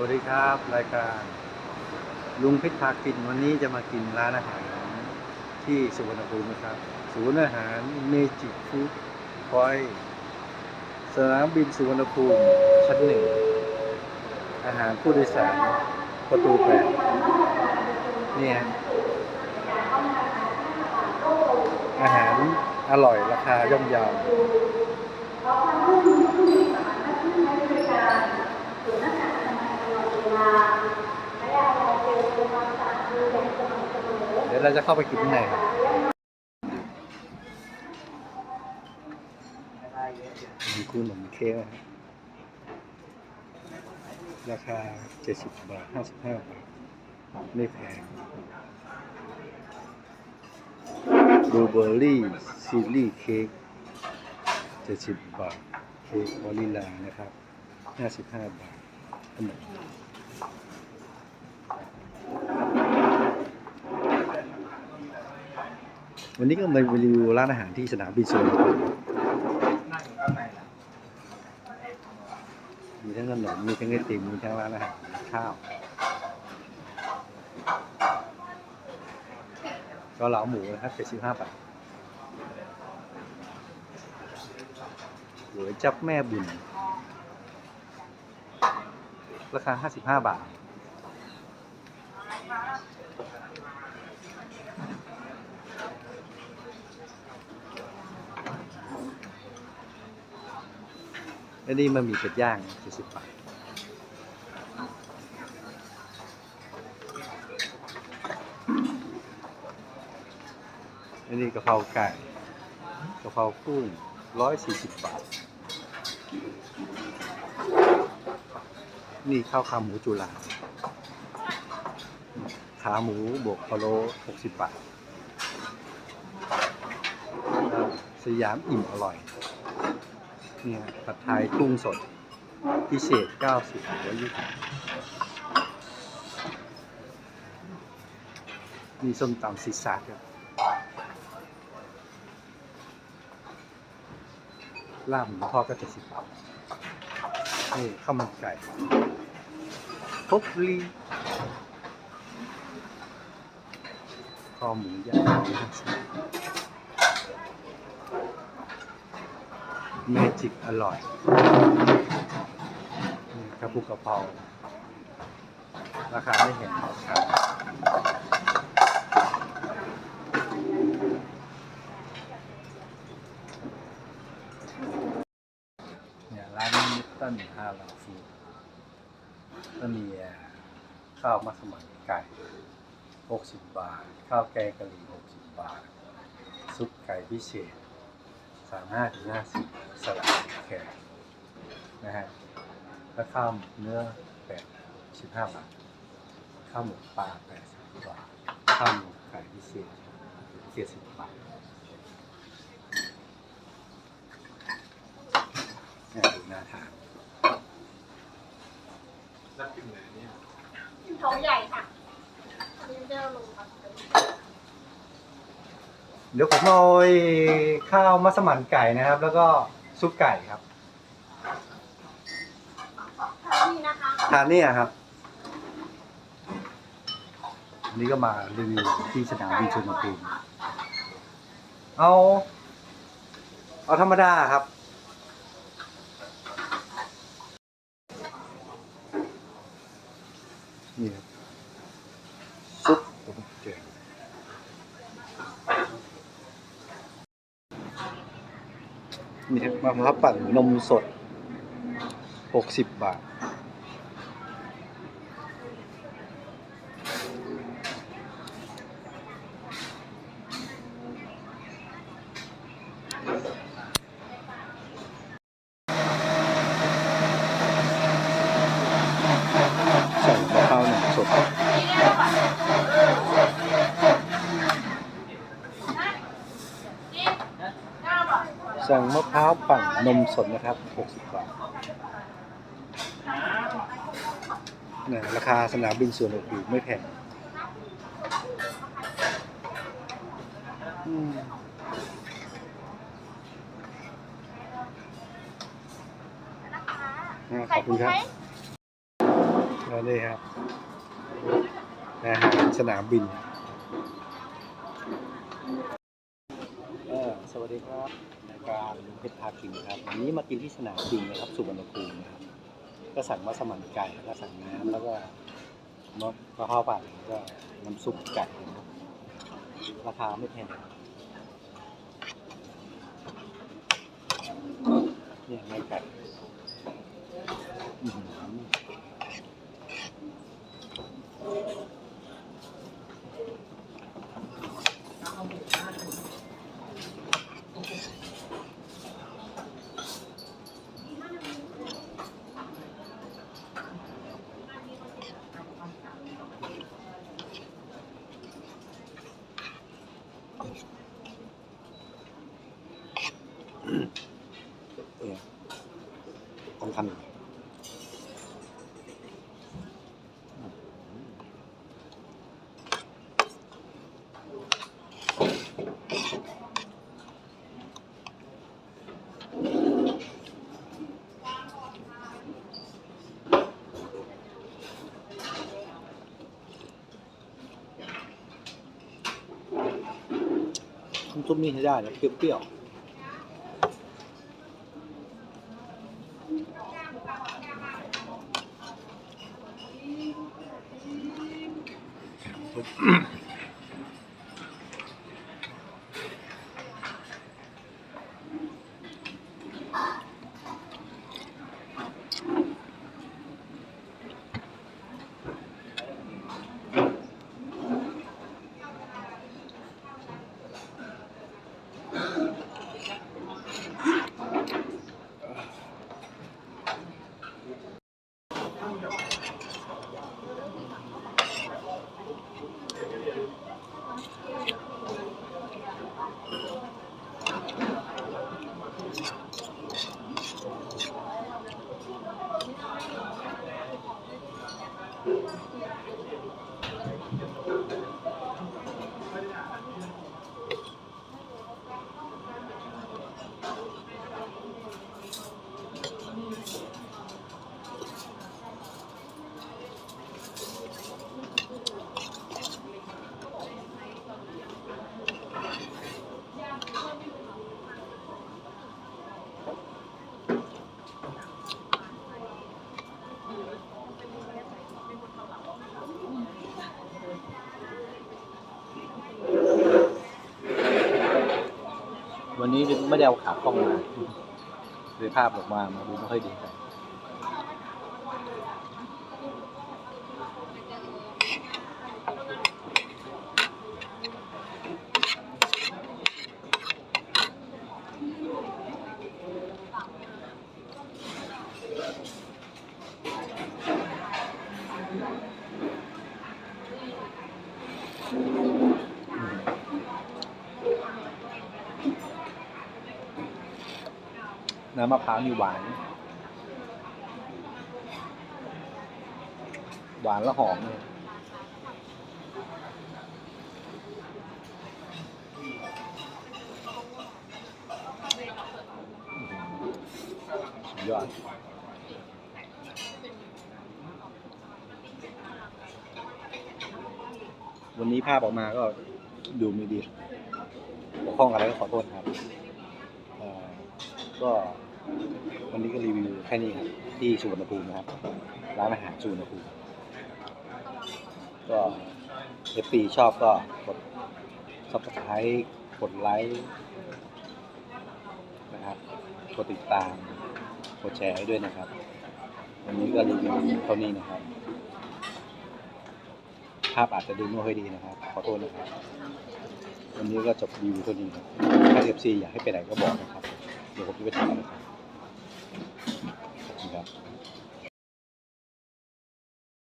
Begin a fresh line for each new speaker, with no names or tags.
วัสดีครับ รายการ ลุงพิษพากินวันนี้จะมากินร้านอาหารที่สุวรรณภูมินะครับศูนย์อาหารเมจิฟู้ดพอยสนามบินสุวรรณภูมิชั้นหนึ่งอาหารผู้โดยสารประตูแปดเนี่ยอาหารอร่อยราคาย่อมเยาว เดี๋ยวเราจะเข้าไปกินข้างในครับมีคู่ขนมเค้กนะครับราคา 70 บาท 55 บาท ไม่แพงบลูเบอร์รี่ซีรีส์เค้ก70 บาท เค้กวานิลานะครับ 55 บาทขนม วันนี้ก็มารีวิวร้านอาหารที่สนามบินสุวรรณภูมิมีทั้งขนมมีทั้งไอติมมีทั้งร้านอาหารข้าวก็เหลาหมูนะครับ75บาทหัวจับแม่บุญ ราคา55บาท อันนี้มันมีเป็ดย่าง70บาทอันนี้กะเพราไก่กะเพรากุ้ง140บาท นี่ข้าวขาหมูจุฬาขาหมูบวกพะโล้60บาท สยามอิ่มอร่อย เนี่ยผัดไทยกุ้งสด พิเศษ 90หรือว่า20มีส้มตำซีซาครับลาบหมูทอดก็70บาทนี่ข้าวมันไก่พกลีคอหมูย่าง50 เมจิกอร่อยนี่กระปุกกระเพราราคาไม่เห็นราคาเนี่ยร้านนี้ต้นฮาลาฟูก็มีข้าวมัสมั่นไก่60 บาท ข้าวแกงกะหรี่60 บาท ซุปไก่พิเศษามห้าถึงห้าสิบสลัดแขกนะฮะแล้วข้าวเนื้อแปดสิบห้าบาทข้าวหมูปลาแปดสิบบาทข้าวหมูไก่พิเศษเจ็ดสิบบาทนี่ดูน่าทาน
รับกินไหนเนี่ย
เขาใหญ่ค่ะอันนี้เจ้าลุงค่ะ
เดี๋ยวผมเอาไอ้ข้าวมัสมั่นไก่นะครับ แล้วก็ซุปไก่ครับ
นี่นะคะ
ทานเนี่ยครับอันนี้ก็มารีวิวที่สนามบินชลบุรีเอา เอาธรรมดาครับ นี่ครับซุปผมเจอ นี่มะพร้าวปั่นนมสด 60 บาท ใส่มะพร้าวหนึ่งสด สั่งมะพร้าวปั่นนมสดนะครับ 60 บาทเนี่ยราคาสนามบินส่วนภูมิไม่แพงอืมอ่าขอบคุณครับแล้วนี่ครับอาหารสนามบินเออสวัสดีครับราย การลุงเพชรพากินครับวันนี้มากินที่สนามบินนะครับสุวรรณภูมินะครับ ก็สั่งมัสมันไก่แล้วก็สั่งน้ำแล้วก็มะมะพร้าวปั่นแล้วก็น้ำซุปไก่นะครับราคาไม่แพงเนี่ยไม่ไก่อื้อหือ องทำอย่างนี้น้ำซุปนี่ใช้ได้นะเปรี้ยวๆ 嗯。 วันนี้ไม่ได้เอาขากล้องมาเลยภาพออกมามาดูไม่ค่อยดีครับ น้ำมะพร้าวนี่หวาน หวานและหอมเลยยอดวันนี้ภาพออกมาก็ดูไม่ดีบกพร่องอะไรก็ขอโทษครับก็ วันนี้ก็รีวิวแค่นี้ครับที่สุวรรณภูมินะครับร้านอาหารสุวรรณภูมิก็เอฟซีชอบก็กด subscribe กดไลค์นะครับกดติดตามกดแชร์ให้ด้วยนะครับ วันนี้ก็รีวิวเท่านี้นะครับ ภาพอาจจะดูไม่ค่อยดีนะครับ ขอโทษนะครับ วันนี้ก็จบรีวิวเท่านี้ครับถ้าเอฟซีอยากให้ไปไหนก็บอกนะครับ เดี๋ยวผมจะไปทำนะครับ